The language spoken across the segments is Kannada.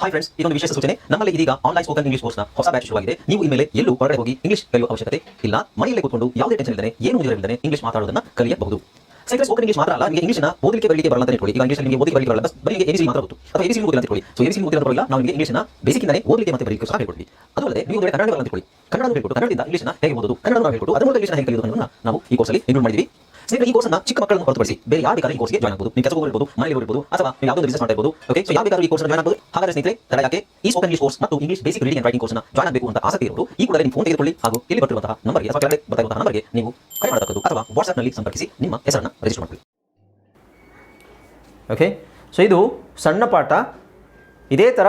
ಹಾಯ್ ಫ್ರೆಂಡ್ಸ್ ಇದೊಂದು ವಿಶೇಷ ಸೂಚನೆ. ನಮ್ಮಲ್ಲಿ ಇದೀಗ ಆನ್ಲೈನ್ ಸ್ಪೋಕನ್ ಇಂಗ್ಲಿಷ್ ಕೋರ್ಸ್ನ ಹೊಸ ಬ್ಯಾಚ್ ಶುರುವಾಗಿದೆ. ನೀವು ಇನ್ಮೇಲೆ ಎಲ್ಲೂ ಹೊರಗಡೆ ಹೋಗಿ ಇಂಗ್ಲಿಷ್ ಕಲಿಯುವ ಅವಶ್ಯಕತೆ ಇಲ್ಲ. ಮನೆಯಲ್ಲೇ ಕೂತ್ಕೊಂಡು ಯಾವುದೇ ಟೆನ್ಷನ್ ಇಲ್ಲದೆ, ಏನು ಇಲ್ಲದೆ ಇಂಗ್ಲಿಷ್ ಮಾತಾಡೋದನ್ನ ಕಲಿಯಬಹುದು. ಸೈಕಲ್ ಸ್ಪೋಕನ್ ಇಂಗ್ಲಿಷ್ ಮಾತ್ರ ಅಲ್ಲ, ನಿಮಗೆ ಇಂಗ್ಲಿಷ್ನ ಓದಲಿಕ್ಕೆ ಬರಲಿಕ್ಕೆ ಬರಲ್ಲ ಅಂತ ಇಟ್ಕೊಳ್ಳಿ ಈಗ ಇಂಗ್ಲಿಷ್ ನಿಮಗೆ ಓದಲಿಕ್ಕೆ ಬರಲಿಕ್ಕೆ ಬರಲ್ಲ ಬರೀ ಎಬಿಸಿ ಮಾತ್ರ ಗೊತ್ತು. ಅಥವಾ ಎಬಿಸಿ ಓದಿಲ್ಲ ಅಂತ ಇಟ್ಕೊಳ್ಳಿ ಸೊ ಎಬಿಸಿ ಓದಿಲ್ಲ ಬರಲ್ಲ ನಾವು ನಿಮಗೆ ಇಂಗ್ಲಿಷ್ನ ಬೇಸಿಕ್ ಇಂದನೇ ಓದಲಿಕ್ಕೆ ಮತ್ತೆ ಬರಲಿಕ್ಕೆ ಸಹ ಹೇಳ್ಕೊಡ್ತೀವಿ. ಅದು ಅಲ್ಲದೆ ನೀವು ಕನ್ನಡ ಬರಲ್ಲ ಅಂತ ಇಟ್ಕೊಳ್ಳಿ ಕನ್ನಡ ಹೇಳ್ಕೊಟ್ಟು, ಕನ್ನಡದಿಂದ ಇಂಗ್ಲಿಷ್ನ ಹೇಗೆ ಓದೋದು? ಕನ್ನಡ ಹೇಳ್ಕೊಟ್ಟು, ಅದರ ಮೂಲಕ ಇಂಗ್ಲಿಷ್ನ ಹೇಗೆ ಕಲಿಯೋದು ನಾವು ಈ ಕೋರ್ಸಲ್ಲಿ ಇನ್ಕ್ಲೂಡ್ ಮಾಡಿದ್ದೀವಿ ಸ್ನೇಹಿತರೆ, ಈ ಕೋರ್ಸ್ನ ಚಿಕ್ಕ ಮಕ್ಕಳನ್ನು ಹೊರತುಪಡಿಸಿ ಬೇರೆ ಯಾರು ಬೇಕಾದ್ರೆ ಈ ಕೋರ್ಸ್ಗೆ ಜಾಯ್ನ್ ಆಗಬಹುದು ನೀವು ಕೆಲಸ ಹೋಗಿರಬಹುದು ಮನೆಯಲ್ಲಿ ಇರಬಹುದು ಅಥವಾ ನೀವು ಯಾವುದೋ ಬಿಸಿನೆಸ್ ಮಾಡ್ತಾ ಇರ್ಬೋದು ಓಕೆ ಸೊ ಯಾವ ಬೇಕಾದ್ರೂ ಈ ಕೋರ್ಸ್ ಜಾಯ್ನ್ ಆಗಬಹುದು ಹಾಗಾದ್ರೆ ಸ್ನೇಹಿತರೆ, ತಡ ಯಾಕೆ? ಈ ಸ್ಪೋಕನ್ ಇಂಗ್ಲಿಷ್ ಕೋರ್ಸ್ ಮತ್ತು English basic reading and writing ಕೋರ್ಸ್ನ ಜಾಯ್ನ್ ಆಗಬೇಕು ಅಂತ ಆಸಕ್ತಿ ಇರೋರು, ಈ ಕೂಡಲೇ ನಿಮ್ಮ ಫೋನ್ ತೆಗೆದುಕೊಳ್ಳಿ ಹಾಗೂ ಇಲ್ಲಿ ಬರ್ತಿರುವಂತಹ ನಂಬರ್ಗೆ ಅಥವಾ ಕೆಳಗಡೆ ಬರ್ತಾ ಇರುವಂತಹ ನಂಬರ್ಗೆ ನೀವು ಕರೆ ಮಾಡತಕ್ಕದ್ದು ಅಥವಾ ವಾಟ್ಸ್ಆಪ್ನಲ್ಲಿ ಸಂಪರ್ಕಿಸಿ, ನಿಮ್ಮ ಹೆಸರನ್ನು ರಿಜಿಸ್ಟರ್ ಮಾಡಿಕೊಳ್ಳಿ. ಓಕೆ ಸೊ ಇದು ಸಣ್ಣ ಪಾಠ. ಇದೇ ಥರ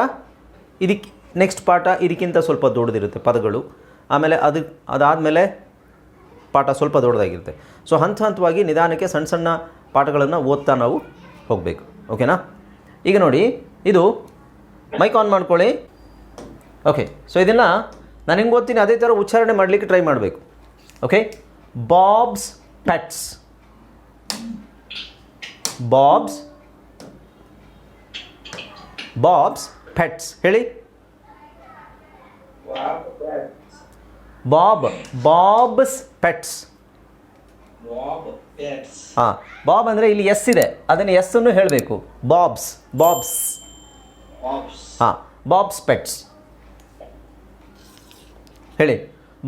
ಇದಕ್ಕೆ ನೆಕ್ಸ್ಟ್ ಪಾಠ ಇದಕ್ಕಿಂತ ಸ್ವಲ್ಪ ದೊಡ್ಡದಿರುತ್ತೆ ಪದಗಳು. ಆಮೇಲೆ ಅದು, ಅದಾದಮೇಲೆ ಪಾಠ ಸ್ವಲ್ಪ ದೊಡ್ಡದಾಗಿರುತ್ತೆ. ಸೊ ಹಂತ ಹಂತವಾಗಿ ನಿಧಾನಕ್ಕೆ ಸಣ್ಣ ಸಣ್ಣ ಪಾಠಗಳನ್ನು ಓದ್ತಾ ನಾವು ಹೋಗಬೇಕು. ಓಕೆನಾ ಈಗ ನೋಡಿ, ಇದು ಮೈಕ್ ಆನ್ ಮಾಡ್ಕೊಳ್ಳಿ. ಓಕೆ ಸೊ ಇದನ್ನು ನಾನು ಹೆಂಗೆ ಓದ್ತೀನಿ ಅದೇ ಥರ ಉಚ್ಚಾರಣೆ ಮಾಡಲಿಕ್ಕೆ ಟ್ರೈ ಮಾಡಬೇಕು. Okay Bob's pets Bob's Bob's pets ಹೇಳಿ? Bob Bob's pets Bob Pets. ಹಾಂ ಬಾಬ್ ಅಂದರೆ ಇಲ್ಲಿ ಎಸ್ ಇದೆ. ಅದನ್ನು ಎಸ್ ಅನ್ನು ಹೇಳಬೇಕು. Bob's Bob's Bob's. ಹಾಂ ಬಾಬ್ಸ್ ಪೆಟ್ಸ್ ಹೇಳಿ.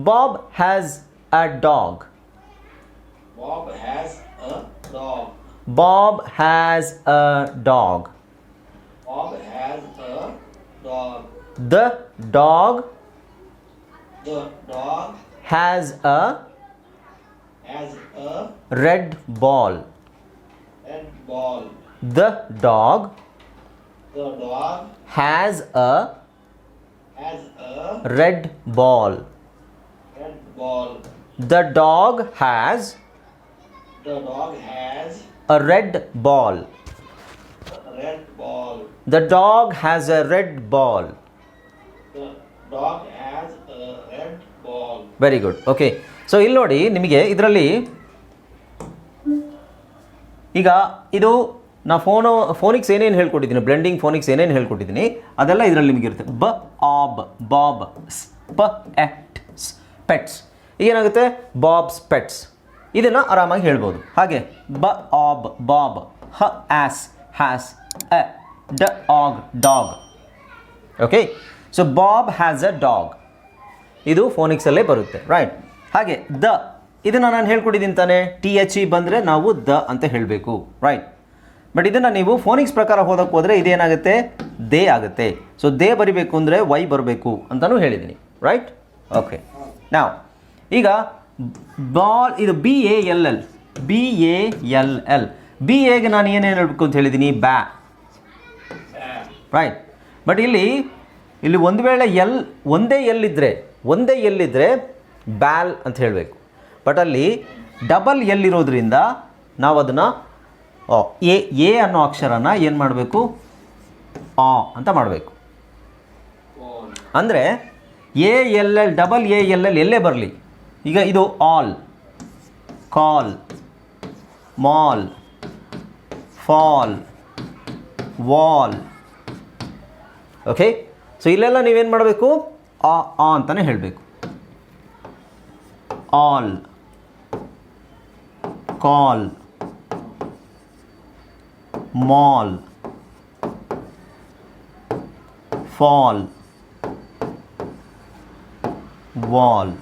Bob has a dog Bob has a dog. Bob has a dog Bob has a dog. The dog The dog has a has a red ball. Red ball. The dog the dog has a has a red ball. Red ball. The dog has the dog has a red ball. Red ball. The dog has a red ball. The dog has very good okay so ಇಲ್ಲಿ ನೋಡಿ ನಿಮಗೆ ಇದರಲ್ಲಿ ಈಗ ಇದು ನಾ ಫೋನು ಫೋನಿಕ್ಸ್ ಏನೇನು ಹೇಳ್ಕೊಟ್ಟಿದ್ದೀನಿ? ಬ್ಲೆಂಡಿಂಗ್ ಫೋನಿಕ್ಸ್ ಏನೇನು ಹೇಳ್ಕೊಟ್ಟಿದ್ದೀನಿ? ಅದೆಲ್ಲ ಇದರಲ್ಲಿ ನಿಮಗಿರುತ್ತೆ b ob Bob sp et pets ಏನಾಗುತ್ತೆ ಬಾಬ್ಸ್ ಪೆಟ್ಸ್ ಇದನ್ನು ಆರಾಮಾಗಿ ಹೇಳ್ಬೋದು. ಹಾಗೆ b ob Bob h as has a d og dog okay so Bob has a dog ಇದು ಫೋನಿಕ್ಸಲ್ಲೇ ಬರುತ್ತೆ. ರೈಟ್ ಹಾಗೆ, ದ. ಇದನ್ನು ನಾನು ಹೇಳ್ಕೊಟ್ಟಿದ್ದೀನಿ ತಾನೆ? ಟಿ ಎಚ್ ಇ ಬಂದರೆ ನಾವು ದ ಅಂತ ಹೇಳಬೇಕು. ರೈಟ್ ಬಟ್ ಇದನ್ನು ನೀವು ಫೋನಿಕ್ಸ್ ಪ್ರಕಾರ ಹೋದಕ್ಕೆ ಹೋದರೆ ಇದೇನಾಗುತ್ತೆ? ದೇ ಆಗುತ್ತೆ. ಸೊ ದೇ ಬರಿಬೇಕು ಅಂದರೆ ವೈ ಬರಬೇಕು ಅಂತಲೂ ಹೇಳಿದ್ದೀನಿ. ರೈಟ್ ಓಕೆ ನಾವು ಈಗ ಬಾಲ್, ಇದು B A L L B A L L B ಎಗೆ ನಾನು ಏನೇನು ಹೇಳಬೇಕು ಅಂತ ಹೇಳಿದ್ದೀನಿ? ಬ್ಯಾ ರೈಟ್ ಬಟ್ ಇಲ್ಲಿ ಇಲ್ಲಿ ಒಂದು ವೇಳೆ ಎಲ್, ಒಂದೇ ಎಲ್ಲಿದ್ದರೆ ಒಂದೇ ಎಲ್ಲಿದ್ದರೆ ಬ್ಯಾಲ್ ಅಂತ ಹೇಳಬೇಕು. ಬಟ್ ಅಲ್ಲಿ ಡಬಲ್ ಎಲ್ಲಿರೋದ್ರಿಂದ ನಾವು ಅದನ್ನು ಎ ಎ ಅನ್ನೋ ಅಕ್ಷರನ ಏನು ಮಾಡಬೇಕು? ಆ ಅಂತ ಮಾಡಬೇಕು. ಅಂದರೆ A, L L, double A, L L, ಎಲ್ಲೇ ಬರಲಿ. ಈಗ ಇದು all, call, mall, fall, wall. Okay so ಇಲ್ಲೆಲ್ಲ ನೀವೇನು ಮಾಡಬೇಕು? ಆ ಆ ಅಂತಲೇ ಹೇಳಬೇಕು. All. Call. Mall. Fall. Wall.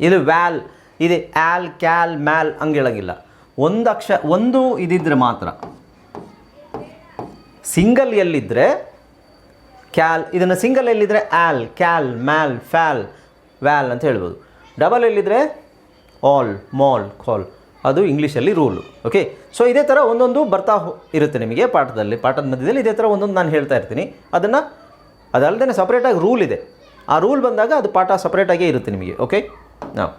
ಇದು ವ್ಯಾಲ್, ಇದೆ ಆಲ್, ಕ್ಯಾಲ್, ಮ್ಯಾಲ್ ಹಂಗೆ ಹೇಳಂಗಿಲ್ಲ ಒಂದು ಅಕ್ಷ, ಒಂದು ಇದಿದ್ರೆ ಮಾತ್ರ. ಸಿಂಗಲ್ ಎಲ್ಲಿದ್ದರೆ ಕ್ಯಾಲ್, ಇದನ್ನು single ಎಲ್ಲಿದ್ರೆ al, cal, mal, fal, val ಅಂತ ಹೇಳ್ಬೋದು. ಡಬಲ್ ಎಲ್ಲಿದ್ರೆ ಆಲ್, ಮಾಲ್, ಕಾಲ್. ಅದು ಇಂಗ್ಲೀಷಲ್ಲಿ ರೂಲು, ಓಕೆ? ಸೊ, ಇದೇ ಥರ ಒಂದೊಂದು ಬರ್ತಾ ಇರುತ್ತೆ ನಿಮಗೆ ಪಾಠದಲ್ಲಿ. ಪಾಠದ ಮಧ್ಯದಲ್ಲಿ ಇದೇ ಥರ ಒಂದೊಂದು ನಾನು ಹೇಳ್ತಾ ಇರ್ತೀನಿ. ಅದನ್ನು ಅದಲ್ಲದೆ ಸಪ್ರೇಟಾಗಿ ರೂಲ್ ಇದೆ. ಆ ರೂಲ್ ಬಂದಾಗ ಅದು ಪಾಠ ಸಪ್ರೇಟಾಗೇ ಇರುತ್ತೆ ನಿಮಗೆ, ಓಕೆ? ನಾವು.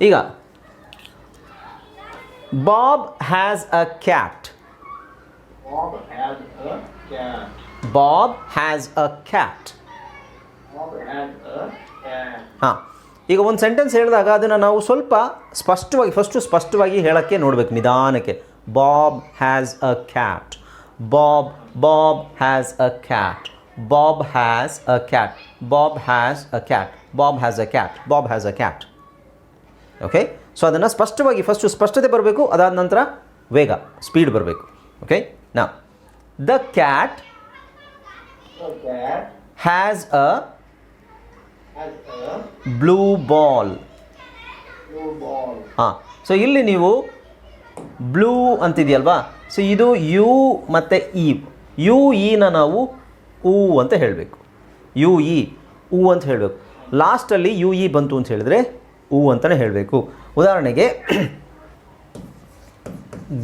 ಈಗ Bob has a cat Bob has a cat. Bob has a cat. ಹಾಂ. ಈಗ ಒಂದು ಸೆಂಟೆನ್ಸ್ ಹೇಳಿದಾಗ ಅದನ್ನು ನಾವು ಸ್ವಲ್ಪ ಸ್ಪಷ್ಟವಾಗಿ ಫಸ್ಟು ಸ್ಪಷ್ಟವಾಗಿ ಹೇಳೋಕ್ಕೆ ನೋಡಬೇಕು ನಿಧಾನಕ್ಕೆ. Bob has a cat Bob Bob has a cat Bob has a cat Bob has a cat Bob has a cat Bob has a cat okay so ಅದನ್ನು ಸ್ಪಷ್ಟವಾಗಿ ಫಸ್ಟು ಸ್ಪಷ್ಟತೆ ಬರಬೇಕು ಅದಾದ ನಂತರ ವೇಗ ಸ್ಪೀಡ್ ಬರಬೇಕು. ಓಕೆ ನಾ the cat Cat has a has a blue ball blue ball. ಹಾಂ. ಸೊ ಇಲ್ಲಿ ನೀವು ಬ್ಲೂ ಅಂತಿದೆಯಲ್ವಾ? ಸೊ ಇದು ಯು ಮತ್ತು ಇ ಯು ಇನ ನಾವು ಉ ಅಂತ ಹೇಳಬೇಕು. ಯು ಇ ಉ ಅಂತ ಹೇಳಬೇಕು. ಲಾಸ್ಟಲ್ಲಿ ಯು ಇ ಬಂತು ಅಂತ ಹೇಳಿದ್ರೆ ಉ ಅಂತಲೇ ಹೇಳಬೇಕು. ಉದಾಹರಣೆಗೆ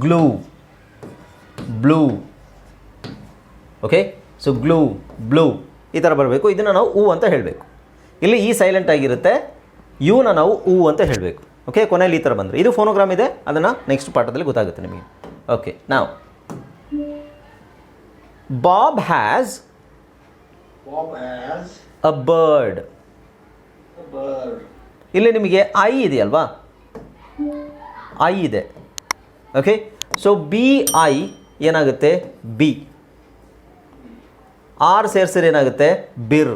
glue blue okay so glue blue ಈ ಥರ ಬರಬೇಕು. ಇದನ್ನು ನಾವು ಹೂ ಅಂತ ಹೇಳಬೇಕು. ಇಲ್ಲಿ ಈ ಸೈಲೆಂಟ್ ಆಗಿರುತ್ತೆ. ಯುನ ನಾವು ಹೂ ಅಂತ ಹೇಳಬೇಕು. ಓಕೆ ಕೊನೆಯಲ್ಲಿ ಈ ಥರ ಬಂದರೆ. ಇದು ಫೋನೋಗ್ರಾಮ್ ಇದೆ. ಅದನ್ನು ನೆಕ್ಸ್ಟ್ ಪಾಠದಲ್ಲಿ ಗೊತ್ತಾಗುತ್ತೆ ನಿಮಗೆ. ಓಕೆ ನಾವು ಬಾಬ್ ಹ್ಯಾಸ್ ಅ ಬರ್ಡ್. ಇಲ್ಲಿ ನಿಮಗೆ ಐ ಇದೆಯಲ್ವಾ? ಐ ಇದೆ. ಓಕೆ ಸೊ ಬಿ ಐ ಏನಾಗುತ್ತೆ? ಬಿ ಆರ್ ಸೇರಿಸಿದ್ರೆ ಏನಾಗುತ್ತೆ? ಬಿರ್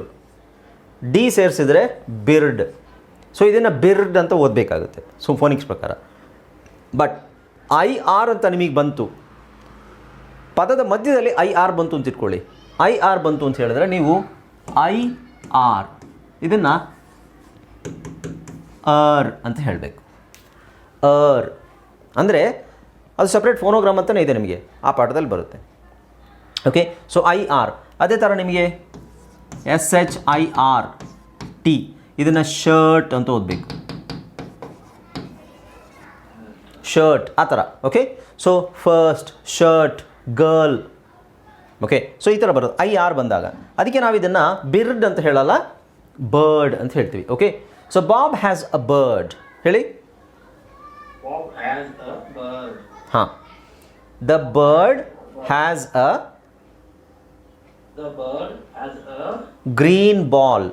ಡಿ ಸೇರಿಸಿದ್ರೆ ಬಿರ್ಡ್ ಸೊ ಇದನ್ನು ಬಿರ್ಡ್ ಅಂತ ಓದಬೇಕಾಗುತ್ತೆ. ಸೊ ಫೋನಿಕ್ಸ್ ಪ್ರಕಾರ. ಬಟ್ ಐ ಆರ್ ಅಂತ ನಿಮಗೆ ಬಂತು. ಪದದ ಮಧ್ಯದಲ್ಲಿ ಐ ಆರ್ ಬಂತು ಅಂತ ಇಟ್ಕೊಳ್ಳಿ. ಐ ಆರ್ ಬಂತು ಅಂತ ಹೇಳಿದ್ರೆ ನೀವು ಐ ಆರ್ ಇದನ್ನು ಅರ್ ಅಂತ ಹೇಳಬೇಕು. ಅರ್ ಅಂದರೆ ಅದು ಸಪ್ರೇಟ್ ಫೋನೋಗ್ರಾಮ್ ಅಂತಲೇ ಇದೆ ನಿಮಗೆ. ಆ ಪಾಠದಲ್ಲಿ ಬರುತ್ತೆ. ಓಕೆ ಸೊ ಐ ಆರ್ ಅದೇ ಥರ ನಿಮಗೆ S H I R T ಇದನ್ನು ಶರ್ಟ್ ಅಂತ ಓದಬೇಕು. ಶರ್ಟ್ ಆ ಥರ okay so first shirt girl okay so ಈ ಥರ ಬರೋದು ಐ ಆರ್ ಬಂದಾಗ. ಅದಕ್ಕೆ ನಾವು ಇದನ್ನು ಬಿರ್ಡ್ ಅಂತ ಹೇಳಲ್ಲ ಬರ್ಡ್ ಅಂತ ಹೇಳ್ತೀವಿ okay so Bob has a bird ಹೇಳಿ. ಹಾಂ. The bird has a the bird has a green ball.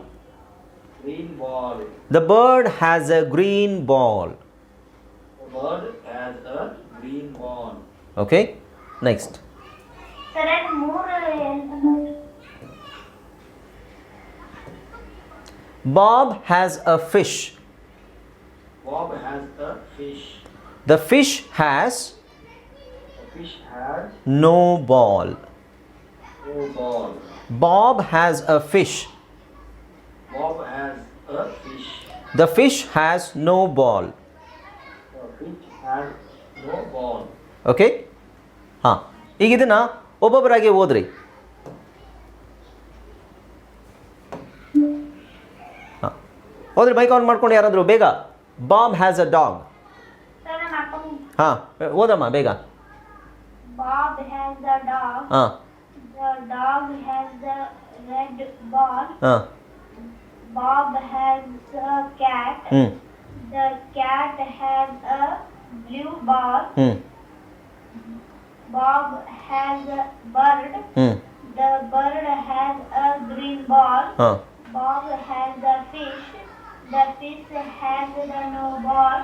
Green ball. The bird has a green ball. The bird has a green ball. Okay. Next. Bob has a fish. Bob has a fish. The fish has. The fish has. No ball. No ball. Bob has a fish Bob has a fish. The fish has no ball The fish has no ball. Okay ಹಾಂ ಈಗ ಇದನ್ನು ಒಬ್ಬೊಬ್ಬರಾಗಿ ಓದ್ರಿ ಹಾಂ ಓದ್ರಿ ಮೈಕ್ ಆನ್ ಮಾಡ್ಕೊಂಡು ಯಾರಾದರೂ ಬೇಗ Bob has a dog sir ನಮ್ಮ ಅಪ್ಪ ಹಾಂ ಓದಮ್ಮ ಬೇಗ ಬಾಬ್ ಹ್ಯಾಸ್ ದ ಡಾಗ್ ಹಾಂ the dog has the red ball ಹಾಂ ಬಾಬ್ ಹ್ಯಾಸ್ ಅ ಕ್ಯಾಟ್ ಹ್ಞೂ the cat has a blue ball ಹ್ಞೂ ಬಾಬ್ ಹ್ಯಾಸ್ ಅ ಬರ್ಡ್ ಹ್ಞೂ the bird has a green ball ಹಾಂ Bob has the fish the fish has the no ball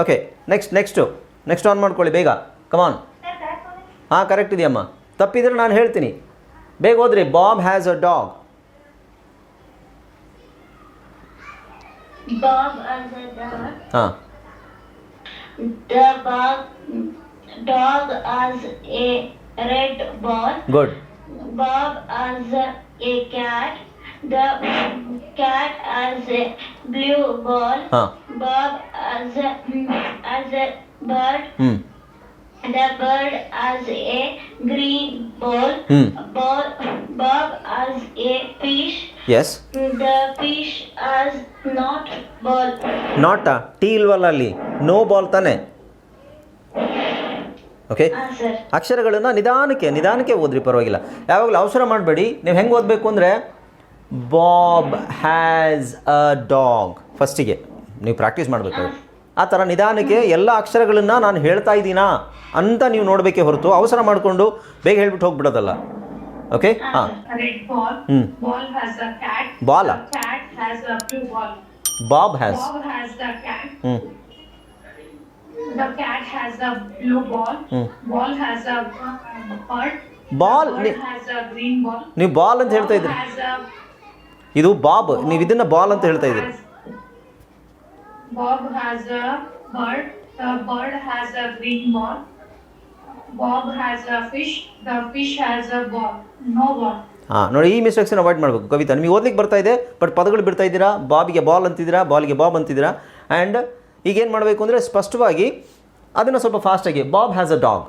okay next next next on ಮಾಡ್ಕೊಳ್ಳಿ ಬೇಗ. ಕಮಾನ್ ಸರ್ ಕರೆಕ್ಟ್ ಹಾಂ ಕರೆಕ್ಟ್ ಇದೆಯಮ್ಮ. ತಪ್ಪಿದ್ರೆ ನಾನು ಹೇಳ್ತೀನಿ. ಬೇಗ ಓದ್ರಿ Bob has a dog Bob has a dog ಹಾಂ The dog, dog has a red ball. Good Bob has a cat. The cat has a blue ball. ಹಾಂ Bob has a, has a bird. ಹ್ಞೂ The bird as a green ball. Hmm. Ball, Bob as a fish. Yes The fish as not ball. Not T ಇಲ್ವಲ್ಲ ಅಲ್ಲಿ? ನೋ ಬಾಲ್ ತಾನೆ? ಓಕೆ. ಅಕ್ಷರಗಳನ್ನು ನಿಧಾನಕ್ಕೆ ನಿಧಾನಕ್ಕೆ ಓದ್ರಿ ಪರವಾಗಿಲ್ಲ. ಯಾವಾಗಲೂ ಅವಸರ ಮಾಡಬೇಡಿ. ನೀವು ಹೆಂಗೆ ಓದಬೇಕು ಅಂದರೆ ಬಾಬ್ ಹ್ಯಾಸ್ ಅ ಡಾಗ್ ಫಸ್ಟಿಗೆ ನೀವು ಪ್ರಾಕ್ಟೀಸ್ ಮಾಡಬೇಕು. ಆ ಥರ ನಿಧಾನಕ್ಕೆ ಎಲ್ಲ ಅಕ್ಷರಗಳನ್ನು ನಾನು ಹೇಳ್ತಾ ಇದ್ದೀನಾ ಅಂತ ನೀವು ನೋಡಬೇಕೆ ಹೊರತು ಅವಸರ ಮಾಡಿಕೊಂಡು ಬೇಗ ಹೇಳ್ಬಿಟ್ಟು ಹೋಗ್ಬಿಡೋದಲ್ಲ. ಓಕೆ ಹಾಂ. ಹ್ಞೂ ಬಾಲ. Bob has. ಬಾಲ್ ನೀವು ಬಾಲ್ ಅಂತ ಹೇಳ್ತಾ ಇದ್ರಿ. ಇದು ಬಾಬ್ ನೀವು ಇದನ್ನ ಬಾಲ್ ಅಂತ ಹೇಳ್ತಾ ಇದ್ರಿ. Bob has a bird. The bird has a green ball. Bob has a fish. The fish has a ball. No ball. ಹಾಂ ನೋಡಿ ಈ ಮಿಸ್ಟೇಕ್ಸನ್ನು ಅವಾಯ್ಡ್ ಮಾಡಬೇಕು ಕವಿತಾ ನಿಮಗೆ ಓದ್ಲಿಕ್ಕೆ ಬರ್ತಾ ಇದೆ ಬಟ್ ಪದಗಳು ಬಿಡ್ತಾ ಇದ್ದೀರಾ ಬಾಬಿಗೆ ಬಾಲ್ ಅಂತಿದ್ದೀರಾ ಬಾಲ್ಗೆ ಬಾಬ್ ಅಂತಿದ್ದೀರಾ ಆ್ಯಂಡ್ ಈಗೇನು ಮಾಡಬೇಕು ಅಂದರೆ ಸ್ಪಷ್ಟವಾಗಿ ಅದನ್ನು ಸ್ವಲ್ಪ ಫಾಸ್ಟಾಗಿ Bob has a dog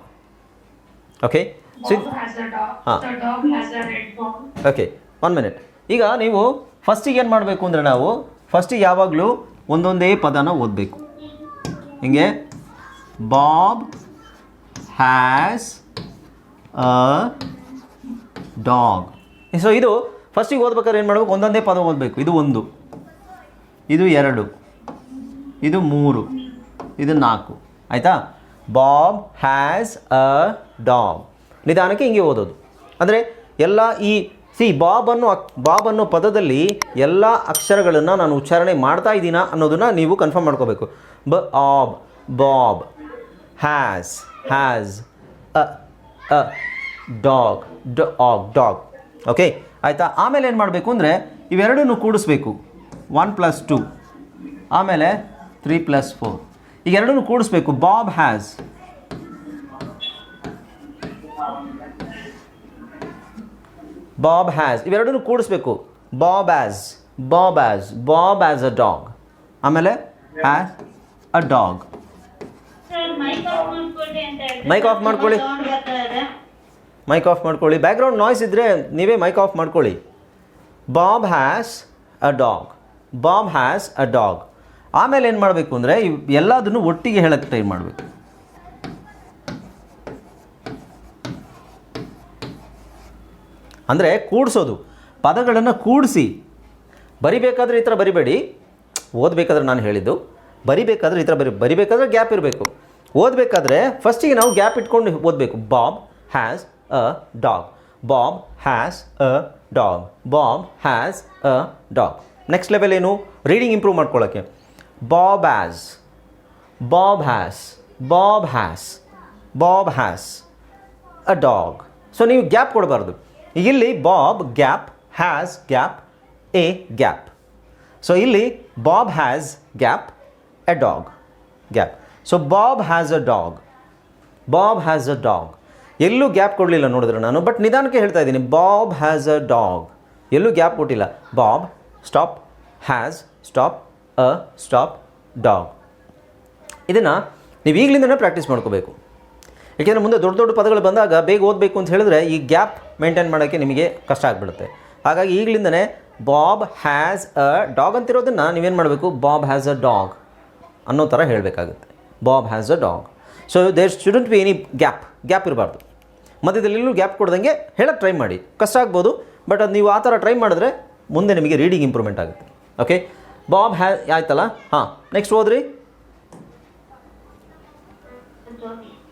okay ಹಾಂ Bob has a dog. The dog has a red ball. Okay one minute ಈಗ ನೀವು ಫಸ್ಟಿಗೆ ಏನು ಮಾಡಬೇಕು ಅಂದರೆ ನಾವು ಫಸ್ಟಿಗೆ ಯಾವಾಗಲೂ ಒಂದೊಂದೇ ಪದನ ಓದಬೇಕು. ಹಿಂಗೆ? Bob has a dog so ಇದು ಫಸ್ಟಿಗೆ ಓದ್ಬೇಕಾದ್ರೆ ಏನು ಮಾಡಬೇಕು? ಒಂದೊಂದೇ ಪದ ಓದಬೇಕು. ಇದು ಒಂದು. ಇದು ಎರಡು. ಇದು ಮೂರು. ಇದು ನಾಲ್ಕು. ಆಯಿತಾ? ಬಾಬ್ ಹ್ಯಾಸ್ ಅ ಡಾಗ್ ನಿಧಾನಕ್ಕೆ ಹಿಂಗೆ ಓದೋದು. ಅಂದರೆ, ಎಲ್ಲ ಈ ಸಿ ಬಾಬ್ ಅನ್ನೋ ಬಾಬ್ ಅನ್ನೋ ಪದದಲ್ಲಿ ಎಲ್ಲ ಅಕ್ಷರಗಳನ್ನು ನಾನು ಉಚ್ಚಾರಣೆ ಮಾಡ್ತಾ ಇದ್ದೀನಾ ಅನ್ನೋದನ್ನು ನೀವು ಕನ್ಫರ್ಮ್ ಮಾಡ್ಕೋಬೇಕು. B, ob, Bob, has has, a a, dog og dog. Okay ಆಯಿತಾ? ಆಮೇಲೆ ಏನು ಮಾಡಬೇಕು ಅಂದರೆ ಇವೆರಡನ್ನು ಕೂಡಿಸ್ಬೇಕು. ಒನ್ ಪ್ಲಸ್ ಟು ಆಮೇಲೆ ತ್ರೀ ಪ್ಲಸ್ ಫೋರ್ ಈಗ ಎರಡೂ ಕೂಡಿಸ್ಬೇಕು. ಬಾಬ್ ಹ್ಯಾಸ್ ಬಾಬ್ ಹ್ಯಾಸ್ ಇವೆರಡನ್ನೂ ಕೂಡಿಸ್ಬೇಕು. Bob as Bob as Bob as a dog ಆಮೇಲೆ as a dog mike off ಮಾಡ್ಕೊಳ್ಳಿ. ಮೈಕ್ ಆಫ್ ಮಾಡ್ಕೊಳ್ಳಿ. ಬ್ಯಾಕ್ಗ್ರೌಂಡ್ ನಾಯ್ಸ್ ಇದ್ದರೆ ನೀವೇ ಮೈಕ್ ಆಫ್ ಮಾಡ್ಕೊಳ್ಳಿ. Bob has a dog Bob has a dog ಆಮೇಲೆ ಏನು ಮಾಡಬೇಕು ಅಂದರೆ ಎಲ್ಲದನ್ನು ಒಟ್ಟಿಗೆ ಹೇಳಕ್ಕೆ ಟ್ರೈ ಮಾಡಬೇಕು. ಅಂದರೆ ಕೂಡಿಸೋದು. ಪದಗಳನ್ನು ಕೂಡಿಸಿ. ಬರಿಬೇಕಾದ್ರೆ ಈ ಥರ ಬರಿಬೇಡಿ. ಓದಬೇಕಾದ್ರೆ ನಾನು ಹೇಳಿದ್ದು. ಬರಿಬೇಕಾದ್ರೆ ಈ ಥರ ಬರಿ, ಬರಿಬೇಕಾದ್ರೆ ಗ್ಯಾಪ್ ಇರಬೇಕು. ಓದಬೇಕಾದ್ರೆ ಫಸ್ಟಿಗೆ ನಾವು ಗ್ಯಾಪ್ ಇಟ್ಕೊಂಡು ಓದಬೇಕು. Bob has a dog. Bob has a dog. Bob has a dog. Next level ಏನು? ರೀಡಿಂಗ್ ಇಂಪ್ರೂವ್ ಮಾಡ್ಕೊಳ್ಳೋಕ್ಕೆ Bob has. Bob has. Bob has. Bob has a dog. So ನೀವು ಗ್ಯಾಪ್ ಕೊಡಬಾರ್ದು. ಇಲ್ಲಿ Bob gap has gap a gap so ಇಲ್ಲಿ Bob has gap a dog gap so Bob has a dog Bob has a dog ಎಲ್ಲೂ ಗ್ಯಾಪ್ ಕೊಡಲಿಲ್ಲ ನೋಡಿದ್ರೆ ನಾನು ಬಟ್ ನಿಧಾನಕ್ಕೆ ಹೇಳ್ತಾ ಇದ್ದೀನಿ. ಬಾಬ್ ಹ್ಯಾಸ್ ಅ ಡಾಗ್ ಎಲ್ಲೂ ಗ್ಯಾಪ್ ಕೊಟ್ಟಿಲ್ಲ. Bob stop has stop a stop dog ಇದನ್ನು ನೀವು ಈಗಲಿಂದನೇ ಪ್ರಾಕ್ಟೀಸ್ ಮಾಡ್ಕೋಬೇಕು. ಯಾಕೆಂದರೆ ಮುಂದೆ ದೊಡ್ಡ ದೊಡ್ಡ ಪದಗಳು ಬಂದಾಗ ಬೇಗ ಓದಬೇಕು ಅಂತ ಹೇಳಿದ್ರೆ ಈ ಗ್ಯಾಪ್ ಮೇಂಟೈನ್ ಮಾಡೋಕ್ಕೆ ನಿಮಗೆ ಕಷ್ಟ ಆಗಿಬಿಡುತ್ತೆ. ಹಾಗಾಗಿ ಈಗಲಿಂದನೇ ಬಾಬ್ ಹ್ಯಾಸ್ ಅ ಡಾಗ್ ಅಂತಿರೋದನ್ನು ನೀವೇನು ಮಾಡಬೇಕು? ಬಾಬ್ ಹ್ಯಾಸ್ ಅ ಡಾಗ್ ಅನ್ನೋ ಥರ ಹೇಳಬೇಕಾಗುತ್ತೆ. Bob has a dog. So there shouldn't be any gap. Gap ಇರಬಾರ್ದು. ಮಧ್ಯದಲ್ಲೆಲ್ಲೂ ಗ್ಯಾಪ್ ಕೊಡ್ದಂಗೆ ಹೇಳೋಕ್ಕೆ ಟ್ರೈ ಮಾಡಿ. ಕಷ್ಟ ಆಗ್ಬೋದು, ಬಟ್ ಅದು ನೀವು ಆ ಥರ ಟ್ರೈ ಮಾಡಿದ್ರೆ ಮುಂದೆ ನಿಮಗೆ ರೀಡಿಂಗ್ ಇಂಪ್ರೂವ್ಮೆಂಟ್ ಆಗುತ್ತೆ. ಓಕೆ ಬಾಬ್ ಹ್ಯಾ ಆಯ್ತಲ್ಲ? ಹಾಂ ನೆಕ್ಸ್ಟ್ ಓದ್ರಿ.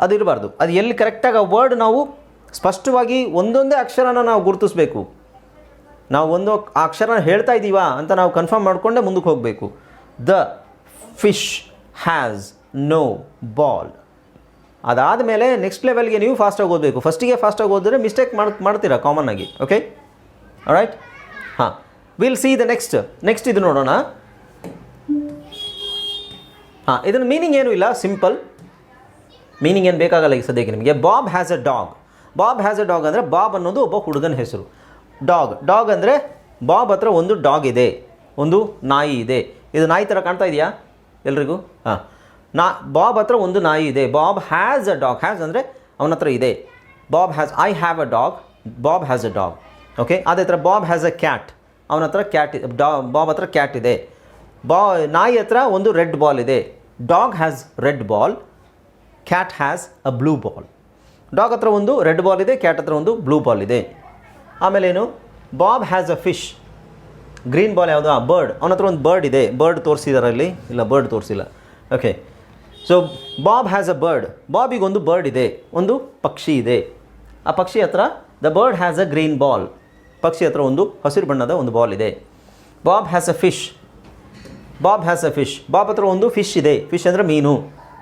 ಅದು ಇರಬಾರ್ದು. ಅದು ಎಲ್ಲಿ ಕರೆಕ್ಟಾಗಿ ಆ ವರ್ಡ್ ನಾವು ಸ್ಪಷ್ಟವಾಗಿ ಒಂದೊಂದೇ ಅಕ್ಷರನ ನಾವು ಗುರುತಿಸ್ಬೇಕು. ನಾವು ಒಂದು ಆ ಅಕ್ಷರ ಹೇಳ್ತಾ ಇದ್ದೀವಾ ಅಂತ ನಾವು ಕನ್ಫರ್ಮ್ ಮಾಡಿಕೊಂಡೇ ಮುಂದಕ್ಕೆ ಹೋಗಬೇಕು. The fish has no ball ಅದಾದ ಮೇಲೆ ನೆಕ್ಸ್ಟ್ ಲೆವೆಲ್ಗೆ ನೀವು ಫಾಸ್ಟಾಗಿ ಓದಬೇಕು. ಫಸ್ಟಿಗೆ ಫಾಸ್ಟಾಗಿ ಓದಿದ್ರೆ ಮಿಸ್ಟೇಕ್ ಮಾಡಿ, ಮಾಡ್ತೀರಾ ಕಾಮನ್ ಆಗಿ ಓಕೆ ರೈಟ್ ಹಾಂ. Will see the next next ಇದು ನೋಡೋಣ. ಹಾಂ ಇದನ್ನ ಮೀನಿಂಗ್ ಏನೂ ಇಲ್ಲ ಸಿಂಪಲ್ ಮೀನಿಂಗ್ ಏನು ಬೇಕಾಗಲ್ಲ ಈಗ ಸದ್ಯಕ್ಕೆ ನಿಮಗೆ? Bob has a dog Bob has a dog ಅಂದರೆ ಬಾಬ್ ಅನ್ನೋದು ಒಬ್ಬ ಹುಡುಗನ ಹೆಸರು. ಡಾಗ್ ಡಾಗ್ ಅಂದರೆ ಬಾಬ್ ಹತ್ರ ಒಂದು ಡಾಗ್ ಇದೆ. ಒಂದು ನಾಯಿ ಇದೆ. ಇದು ನಾಯಿ ಥರ ಕಾಣ್ತಾ ಇದೆಯಾ? ಎಲ್ರಿಗೂ? ಹಾಂ. ನಾ ಬಾಬ್ ಹತ್ರ ಒಂದು ನಾಯಿ ಇದೆ. Bob has a dog has ಅಂದರೆ ಅವನ ಹತ್ರ ಇದೆ. Bob has I have a dog Bob has a dog okay ಅದೇ ಥರ ಬಾಬ್ ಹ್ಯಾಸ್ ಅ ಕ್ಯಾಟ್ ಅವನ ಹತ್ರ ಕ್ಯಾಟ್ ಡಾ ಬಾಬ್ ಹತ್ರ ಕ್ಯಾಟ್ ಇದೆ. ಬಾ ನಾಯಿ ಹತ್ರ ಒಂದು ರೆಡ್ ಬಾಲ್ ಇದೆ. Dog has red ball cat has a blue ball dog ಹತ್ರ ಒಂದು ರೆಡ್ ಬಾಲ್ ಇದೆ ಕ್ಯಾಟ್ ಹತ್ರ ಒಂದು ಬ್ಲೂ ಬಾಲ್ ಇದೆ. ಆಮೇಲೇನು Bob has a fish green ball ಯಾವುದು? ಆ ಬರ್ಡ್ ಅವನ ಹತ್ರ ಒಂದು ಬರ್ಡ್ ಇದೆ. ಬರ್ಡ್ ತೋರಿಸಿದಾರೆ ಅಲ್ಲಿ ಇಲ್ಲ ಬರ್ಡ್ ತೋರಿಸಿಲ್ಲ. Okay so Bob has a bird ಬಾಬಿಗೆ ಒಂದು ಬರ್ಡ್ ಇದೆ. ಒಂದು ಪಕ್ಷಿ ಇದೆ. ಆ ಪಕ್ಷಿ ಹತ್ರ the bird has a green ball ಪಕ್ಷಿ ಹತ್ರ ಒಂದು ಹಸಿರು ಬಣ್ಣದ ಒಂದು ಬಾಲ್ ಇದೆ. Bob has a fish Bob has a fish Bob ಹತ್ರ ಒಂದು ಫಿಶ್ ಇದೆ. ಫಿಶ್ ಅಂದರೆ ಮೀನು.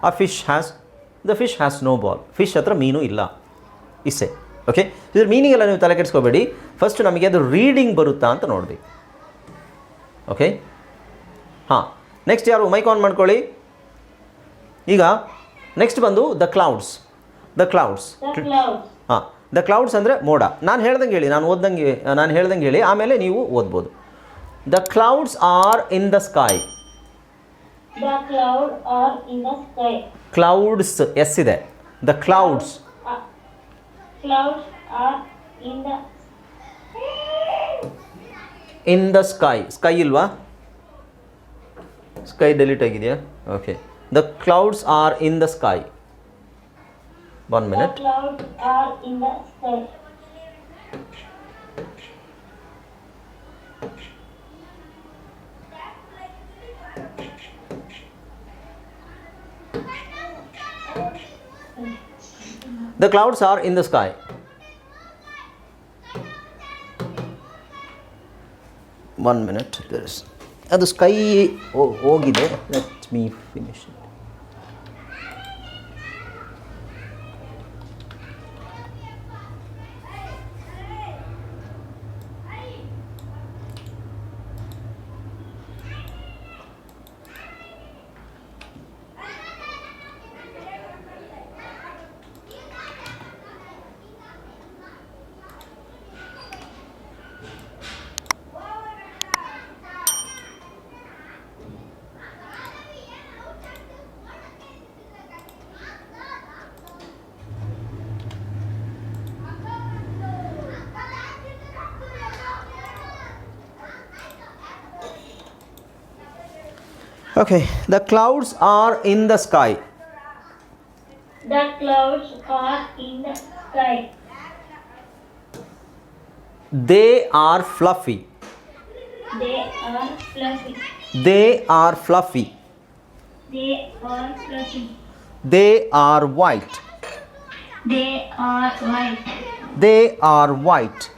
ಆ fish has the fish has no ball fish ಹತ್ರ ಮೀನು ಇಲ್ಲ. ಇಸೆ ಓಕೆ ಇದ್ರ ಮೀನಿಂಗ್ ಎಲ್ಲ ನೀವು ತಲೆ ಕೆಡಿಸ್ಕೋಬೇಡಿ. ಫಸ್ಟ್ ನಮಗೆ ಅದು ರೀಡಿಂಗ್ ಬರುತ್ತಾ ಅಂತ ನೋಡಬೇಕು ಓಕೆ ಹಾಂ. ನೆಕ್ಸ್ಟ್ ಯಾರು? ಮೈಕ್ ಆನ್ ಮಾಡ್ಕೊಳ್ಳಿ. ಈಗ ನೆಕ್ಸ್ಟ್ ಬಂದು the clouds the clouds The clouds. ಹಾಂ. ದ ಕ್ಲೌಡ್ಸ್ ಅಂದರೆ ಮೋಡ. ನಾನು ಹೇಳ್ದಂಗೆ ಹೇಳಿ. ನಾನು ಓದ್ದಂಗೆ ನಾನು ಹೇಳ್ದಂಗೆ ಹೇಳಿ. ಆಮೇಲೆ ನೀವು ಓದ್ಬೋದು. The clouds are in the sky The cloud are in the sky. Clouds S ಇದೆ. The clouds Uh, clouds are in the in the sky sky ಇಲ್ವಾ? ಸ್ಕೈ ಡೆಲಿಟ್ ಆಗಿದೆಯಾ? Okay the clouds are in the sky one the minute clouds are in the sky. The clouds are in the sky one minute ದರ್ಸ್ ಅದು ಸ್ಕೈ ಹೋಗಿದೆ let me finish Okay, the clouds are in the sky. The clouds are in the sky. They are fluffy. They are fluffy. They are fluffy. They are fluffy. They are white. They are white. They are white.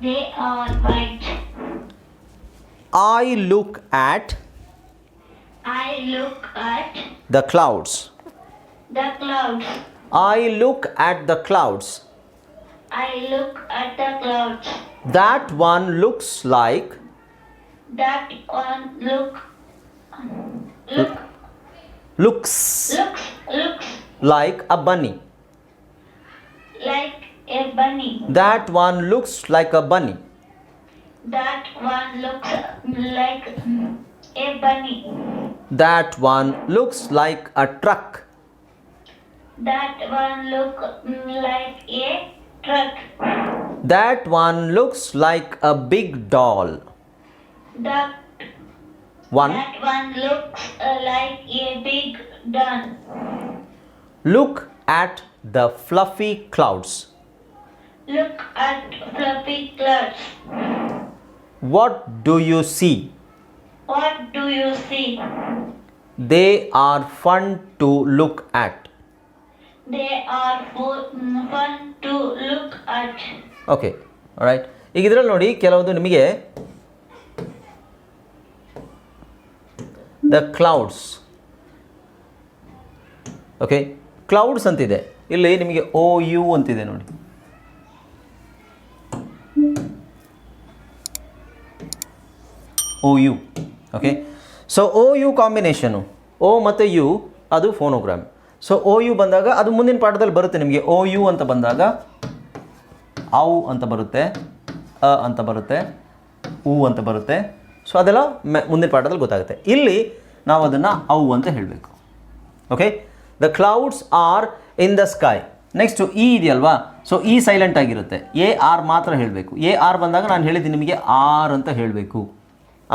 They are white. I look at. I look at the clouds. The clouds. I look at the clouds. I look at the clouds. That one looks like. That one look. Look. Looks. Looks. Looks. Like a bunny. Like a bunny. That one looks like a bunny. That one looks like a bunny. That one looks like a truck. That one looks like a truck. That one looks like a big doll. That one. That one looks uh, like a big doll. Look at the fluffy clouds. Look at fluffy clouds. What do you see? What do you see? They are fun to look at. They are fu- fun to look at. Okay right ಈಗ ಇದರಲ್ಲಿ ನೋಡಿ ಕೆಲವೊಂದು ನಿಮಗೆ ದ ಕ್ಲೌಡ್ಸ್ ಓಕೆ ಕ್ಲೌಡ್ಸ್ ಅಂತಿದೆ ಇಲ್ಲಿ ನಿಮಗೆ ಓ ಯು ಅಂತಿದೆ ನೋಡಿ O U okay so O U combination O ಮತ್ತು ಯು ಅದು ಫೋನೋಗ್ರಾಮ್ ಸೊ ಓ ಯು ಬಂದಾಗ ಅದು ಮುಂದಿನ ಪಾಠದಲ್ಲಿ ಬರುತ್ತೆ ನಿಮಗೆ. ಓ ಯು ಅಂತ ಬಂದಾಗ ಔ ಅಂತ ಬರುತ್ತೆ, ಅ ಅಂತ ಬರುತ್ತೆ, ಉ ಅಂತ ಬರುತ್ತೆ. ಸೊ ಅದೆಲ್ಲ ಮೆ, ಮುಂದಿನ ಪಾಠದಲ್ಲಿ ಗೊತ್ತಾಗುತ್ತೆ. ಇಲ್ಲಿ ನಾವು ಅದನ್ನು ಔ ಅಂತ ಹೇಳಬೇಕು. Okay the clouds are in the sky next E ಇದೆಯಲ್ವಾ? ಸೊ ಇ ಸೈಲೆಂಟ್ ಆಗಿರುತ್ತೆ. ಎ ಆರ್ ಮಾತ್ರ ಹೇಳಬೇಕು. ಎ ಆರ್ ಬಂದಾಗ ನಾನು ಹೇಳಿದ್ದೀನಿ ನಿಮಗೆ ಆರ್ ಅಂತ ಹೇಳಬೇಕು.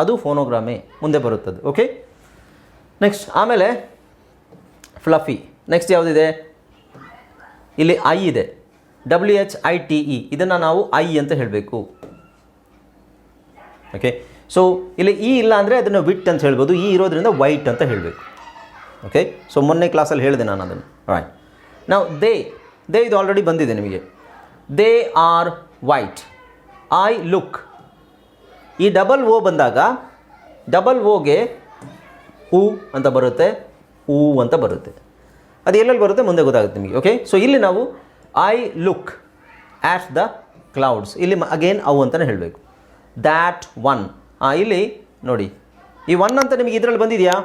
ಅದು ಫೋನೋಗ್ರಾಮೇ ಮುಂದೆ ಬರುತ್ತದೆ ಓಕೆ ನೆಕ್ಸ್ಟ್ ಆಮೇಲೆ ಫ್ಲಫಿ. ನೆಕ್ಸ್ಟ್ ಯಾವುದಿದೆ? ಇಲ್ಲಿ ಐ ಇದೆ. W H I T E ಇದನ್ನು ನಾವು ಐ ಅಂತ ಹೇಳಬೇಕು. ಓಕೆ ಸೊ ಇಲ್ಲಿ ಇ ಇಲ್ಲ ಅಂದರೆ ಅದನ್ನು ವಿಟ್ ಅಂತ ಹೇಳ್ಬೋದು. ಇ ಇರೋದ್ರಿಂದ ವೈಟ್ ಅಂತ ಹೇಳಬೇಕು. ಓಕೆ ಸೊ ಮೊನ್ನೆ ಕ್ಲಾಸಲ್ಲಿ ಹೇಳಿದೆ ನಾನು ಅದನ್ನು. ರೈಟ್ ನಾವು ದೇ ದೇ ಇದು ಆಲ್ರೆಡಿ ಬಂದಿದೆ ನಿಮಗೆ. They are white I look ಈ ಡಬಲ್ ಓ ಬಂದಾಗ ಡಬಲ್ ಓಗೆ ಹೂ ಅಂತ ಬರುತ್ತೆ ಹೂ ಅಂತ ಬರುತ್ತೆ. ಅದು ಎಲ್ಲೆಲ್ಲಿ ಬರುತ್ತೆ? ಮುಂದೆ ಗೊತ್ತಾಗುತ್ತೆ ನಿಮಗೆ ಓಕೆ ಸೊ ಇಲ್ಲಿ ನಾವು I look at the clouds ಇಲ್ಲಿ ಅಗೇನ್ ಅವು ಅಂತಲೇ ಹೇಳಬೇಕು. ದ್ಯಾಟ್ ಒನ್ ಹಾಂ ಇಲ್ಲಿ ನೋಡಿ. ಈ ಒನ್ ಅಂತ ನಿಮಗೆ ಇದರಲ್ಲಿ ಬಂದಿದೆಯಾ?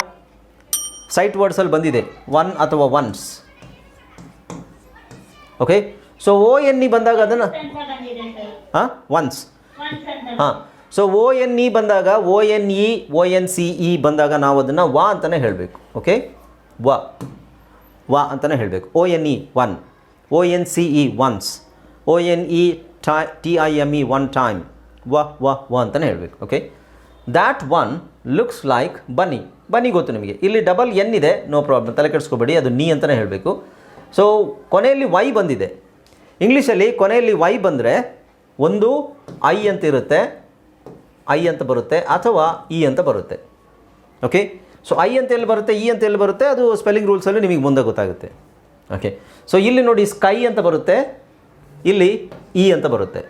ಸೈಟ್ ವರ್ಡ್ಸಲ್ಲಿ ಬಂದಿದೆ. ಒನ್ ಅಥವಾ ones okay so O N E ಬಂದಾಗ ಅದನ್ನು ಹಾಂ? ಒನ್ಸ್ ಹಾಂ. ಸೊ ಓ ಎನ್ ಇ ಬಂದಾಗ O N E O N C E ಬಂದಾಗ ನಾವು ಅದನ್ನು ವಾ ಅಂತಲೇ ಹೇಳಬೇಕು ಓಕೆ ವ, ವಾ ಅಂತಲೇ ಹೇಳಬೇಕು. O N E one O N C E ones O N E tie T I M E one time ವ ವ ವ ಅಂತಲೇ ಹೇಳಬೇಕು okay that one looks like bunny bunny ಗೊತ್ತು ನಿಮಗೆ. ಇಲ್ಲಿ ಡಬಲ್ ಎನ್ ಇದೆ ನೋ ಪ್ರಾಬ್ಲಮ್ ತಲೆ ಕೆಡಿಸ್ಕೋಬೇಡಿ, ಅದು ನೀ ಅಂತಲೇ ಹೇಳಬೇಕು. ಸೊ ಕೊನೆಯಲ್ಲಿ ವೈ ಬಂದಿದೆ. ಇಂಗ್ಲೀಷಲ್ಲಿ ಕೊನೆಯಲ್ಲಿ ವೈ ಬಂದರೆ ಒಂದು ಐ ಅಂತ ಇರುತ್ತೆ ಐ ಅಂತ ಬರುತ್ತೆ ಅಥವಾ ಇ ಅಂತ ಬರುತ್ತೆ. ಓಕೆ ಸೊ ಐ ಅಂತ ಎಲ್ಲಿ ಬರುತ್ತೆ? ಇ ಅಂತ ಎಲ್ಲಿ ಬರುತ್ತೆ? ಅದು ಸ್ಪೆಲ್ಲಿಂಗ್ ರೂಲ್ಸಲ್ಲಿ ನಿಮಗೆ ಮುಂದೆ ಗೊತ್ತಾಗುತ್ತೆ. ಓಕೆ ಸೊ ಇಲ್ಲಿ ನೋಡಿ ಸ್ಕೈ ಅಂತ ಬರುತ್ತೆ. ಇಲ್ಲಿ ಇ ಅಂತ ಬರುತ್ತೆ.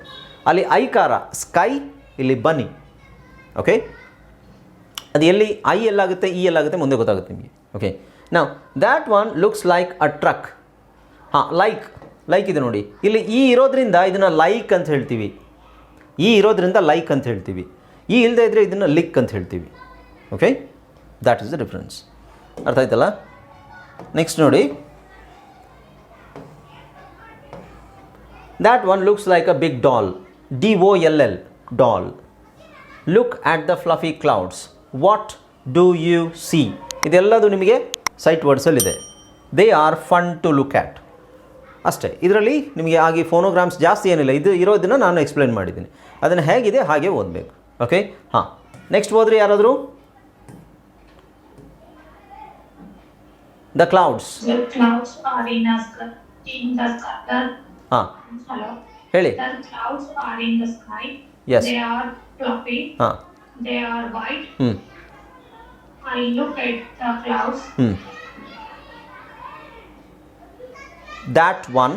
ಅಲ್ಲಿ ಐಕಾರ ಸ್ಕೈ ಇಲ್ಲಿ ಬನ್ನಿ. ಓಕೆ ಅದು ಎಲ್ಲಿ ಐ ಎಲ್ಲಾಗುತ್ತೆ ಇ ಎಲ್ಲಾಗುತ್ತೆ ಮುಂದೆ ಗೊತ್ತಾಗುತ್ತೆ ನಿಮಗೆ. ಓಕೆ ನಾವು that one looks like a truck ಹಾಂ ಲೈಕ್ ಲೈಕ್ ಇದೆ ನೋಡಿ. ಇಲ್ಲಿ ಈ ಇರೋದ್ರಿಂದ ಇದನ್ನು ಲೈಕ್ ಅಂತ ಹೇಳ್ತೀವಿ. ಈ ಇರೋದ್ರಿಂದ ಲೈಕ್ ಅಂತ ಹೇಳ್ತೀವಿ. ಈ ಇಲ್ಲದೆ ಇದ್ದರೆ ಇದನ್ನು ಲಿಕ್ ಅಂತ ಹೇಳ್ತೀವಿ. Okay that is the difference ಅರ್ಥ ಆಯ್ತಲ್ಲ? ನೆಕ್ಸ್ಟ್ ನೋಡಿ. That one looks like a big doll D O L L doll look at the fluffy clouds what do you see ಇದೆಲ್ಲದು ನಿಮಗೆ sight ವರ್ಡ್ಸಲ್ಲಿದೆ they are fun to look at ಅಷ್ಟೇ. ಇದರಲ್ಲಿ ನಿಮಗೆ ಆಗಿ ಫೋನೋಗ್ರಾಮ್ಸ್ ಜಾಸ್ತಿ ಏನಿಲ್ಲ. ಇದು ಇರೋದನ್ನು ನಾನು ಎಕ್ಸ್ಪ್ಲೇನ್ ಮಾಡಿದ್ದೀನಿ. ಅದನ್ನು ಹೇಗಿದೆ ಹಾಗೆ ಓದಬೇಕು. ಓಕೆ ಹಾಂ ನೆಕ್ಸ್ಟ್ ಓದ್ರಿ ಯಾರಾದರೂ the clouds The clouds are in the sky. In the sky. The, ಹಾಂ hello. ಹೇಳಿ The clouds are in the sky. Yes. They are fluffy. ಹಾಂ They are white. ಹ್ಞೂ I look at the clouds. ಹ್ಞೂ ದ್ಯಾಟ್ ಒನ್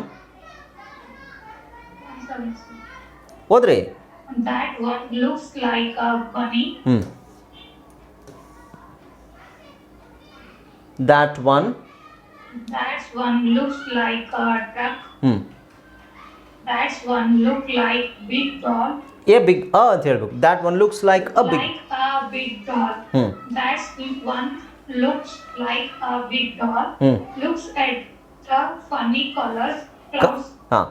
Sorry. ಓದ್ರಿ That one looks like a bunny. ಹ್ಞೂ that one That one looks like a duck. ಹ್ಞೂ That one look like big doll. A big a ಅಂತ ಹೇಳ್ಬೇಕು that one looks like a big Like a big doll. ಹ್ಞೂ That one looks like a big doll. ಹ್ಞೂ Looks at the funny colors. Clouds. ಹಾಂ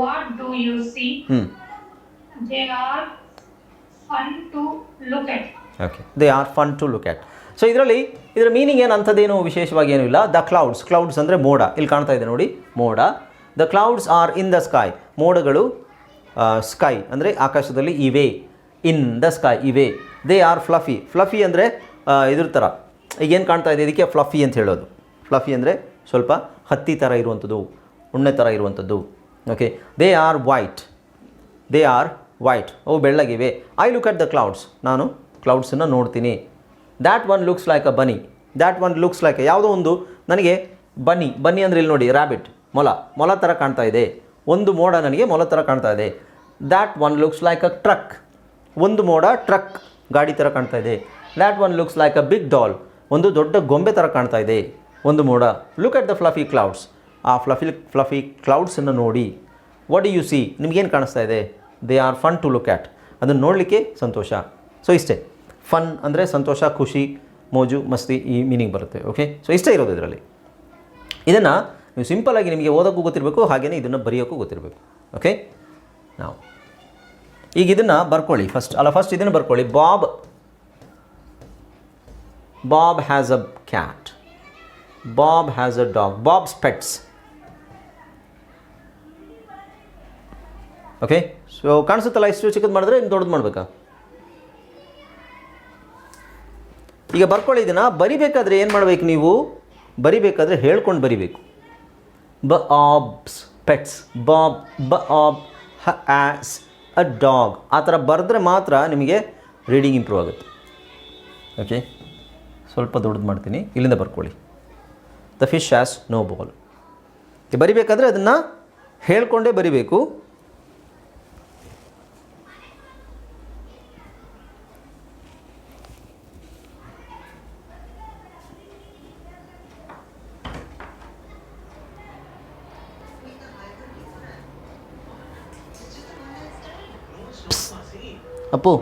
What do you see? Hmm. They are fun to look at. Okay they are fun to look at so ಇದರಲ್ಲಿ ಇದರ ಮೀನಿಂಗ್ ಏನು ಅಂಥದ್ದೇನು ವಿಶೇಷವಾಗಿ ಏನೂ ಇಲ್ಲ? ದ ಕ್ಲೌಡ್ಸ್ ಕ್ಲೌಡ್ಸ್ ಅಂದರೆ ಮೋಡ. ಇಲ್ಲಿ ಕಾಣ್ತಾ ಇದೆ ನೋಡಿ. ಮೋಡ. The clouds are in the sky ಮೋಡಗಳು ಸ್ಕೈ ಅಂದರೆ ಆಕಾಶದಲ್ಲಿ ಇವೆ. ಇನ್ ದ ಸ್ಕೈ ಇವೆ. ದೇ ಆರ್ ಫ್ಲಫಿ ಫ್ಲಫಿ ಅಂದರೆ ಇದ್ರ ಥರ ಈಗೇನು ಕಾಣ್ತಾ ಇದೆ? ಇದಕ್ಕೆ ಫ್ಲಫಿ ಅಂತ ಹೇಳೋದು. ಫ್ಲಫಿ ಅಂದರೆ ಸ್ವಲ್ಪ ಹತ್ತಿ ಥರ ಇರುವಂಥದ್ದು ಉಣ್ಣೆ ಥರ ಇರುವಂಥದ್ದು. Okay they are white they are white ಅವು ಬೆಳ್ಳಗಿವೆ. I look at the clouds ನಾನು ಕ್ಲೌಡ್ಸನ್ನು ನೋಡ್ತೀನಿ. That one looks like a bunny that one looks like ಯಾವುದೋ ಒಂದು ನನಗೆ ಬನ್ನಿ ಬನ್ನಿ ಅಂದರೆ ಇಲ್ಲಿ ನೋಡಿ ರ್ಯಾಬಿಟ್ ಮೊಲ. ಮೊಲ ಥರ ಕಾಣ್ತಾ ಇದೆ. ಒಂದು ಮೋಡ ನನಗೆ ಮೊಲ ಥರ ಕಾಣ್ತಾ ಇದೆ. That one looks like a truck ಒಂದು ಮೋಡ ಟ್ರಕ್ ಗಾಡಿ ಥರ ಕಾಣ್ತಾ ಇದೆ. That one looks like a big doll ಒಂದು ದೊಡ್ಡ ಗೊಂಬೆ ಥರ ಕಾಣ್ತಾ ಇದೆ. ಒಂದು ಮೋಡ. Look at the fluffy clouds ಆ ಫ್ಲಫಿ ಫ್ಲಫಿ ಕ್ಲೌಡ್ಸನ್ನು ನೋಡಿ. ವಾಟ್ ಯು ಸಿ ನಿಮಗೇನು ಕಾಣಿಸ್ತಾ ಇದೆ? They are fun to look at ಅದನ್ನು ನೋಡಲಿಕ್ಕೆ ಸಂತೋಷ. ಸೊ ಇಷ್ಟೇ. ಫನ್ ಅಂದರೆ ಸಂತೋಷ, ಖುಷಿ, ಮೋಜು, ಮಸ್ತಿ ಈ ಮೀನಿಂಗ್ ಬರುತ್ತೆ ಓಕೆ ಸೊ ಇಷ್ಟೇ ಇರೋದು ಇದರಲ್ಲಿ. ಇದನ್ನು ನೀವು ಸಿಂಪಲಾಗಿ ನಿಮಗೆ ಓದೋಕ್ಕೂ ಗೊತ್ತಿರಬೇಕು ಹಾಗೆಯೇ ಇದನ್ನು ಬರೆಯೋಕ್ಕೂ ಗೊತ್ತಿರಬೇಕು ಓಕೆ ನಾವು ಈಗ ಇದನ್ನು ಬರ್ಕೊಳ್ಳಿ ಫಸ್ಟ್ ಅಲ್ಲ ಫಸ್ಟ್ ಇದನ್ನು ಬರ್ಕೊಳ್ಳಿ. Bob Bob has a cat Bob has a dog Bob's pets okay so ಕಾಣಿಸುತ್ತಲ್ಲ ಇಷ್ಟು ಚಿಕ್ಕದು ಮಾಡಿದ್ರೆ ಇನ್ನು ದೊಡ್ಡದು ಮಾಡಬೇಕಾ? ಈಗ ಬರ್ಕೊಳ್ಳಿ ಇದನ್ನು. ಬರಿಬೇಕಾದ್ರೆ ಏನು ಮಾಡಬೇಕು ನೀವು? ಬರಿಬೇಕಾದ್ರೆ ಹೇಳ್ಕೊಂಡು ಬರಿಬೇಕು. ಬ ಆಬ್ಸ್ ಪೆಟ್ಸ್ ಬಾಬ್ ಬ ಆಬ್ ಹ ಆಸ್ ಅ ಡಾಗ್ ಆ ಥರ ಬರೆದ್ರೆ ಮಾತ್ರ ನಿಮಗೆ ರೀಡಿಂಗ್ ಇಂಪ್ರೂವ್ ಆಗುತ್ತೆ. ಓಕೆ ಸ್ವಲ್ಪ ದೊಡ್ಡದು ಮಾಡ್ತೀನಿ. ಇಲ್ಲಿಂದ ಬರ್ಕೊಳ್ಳಿ. The fish has no ball ಬರಿಬೇಕಾದ್ರೆ ಅದನ್ನು ಹೇಳ್ಕೊಂಡೇ ಬರಿಬೇಕು. ಅಪ್ಪು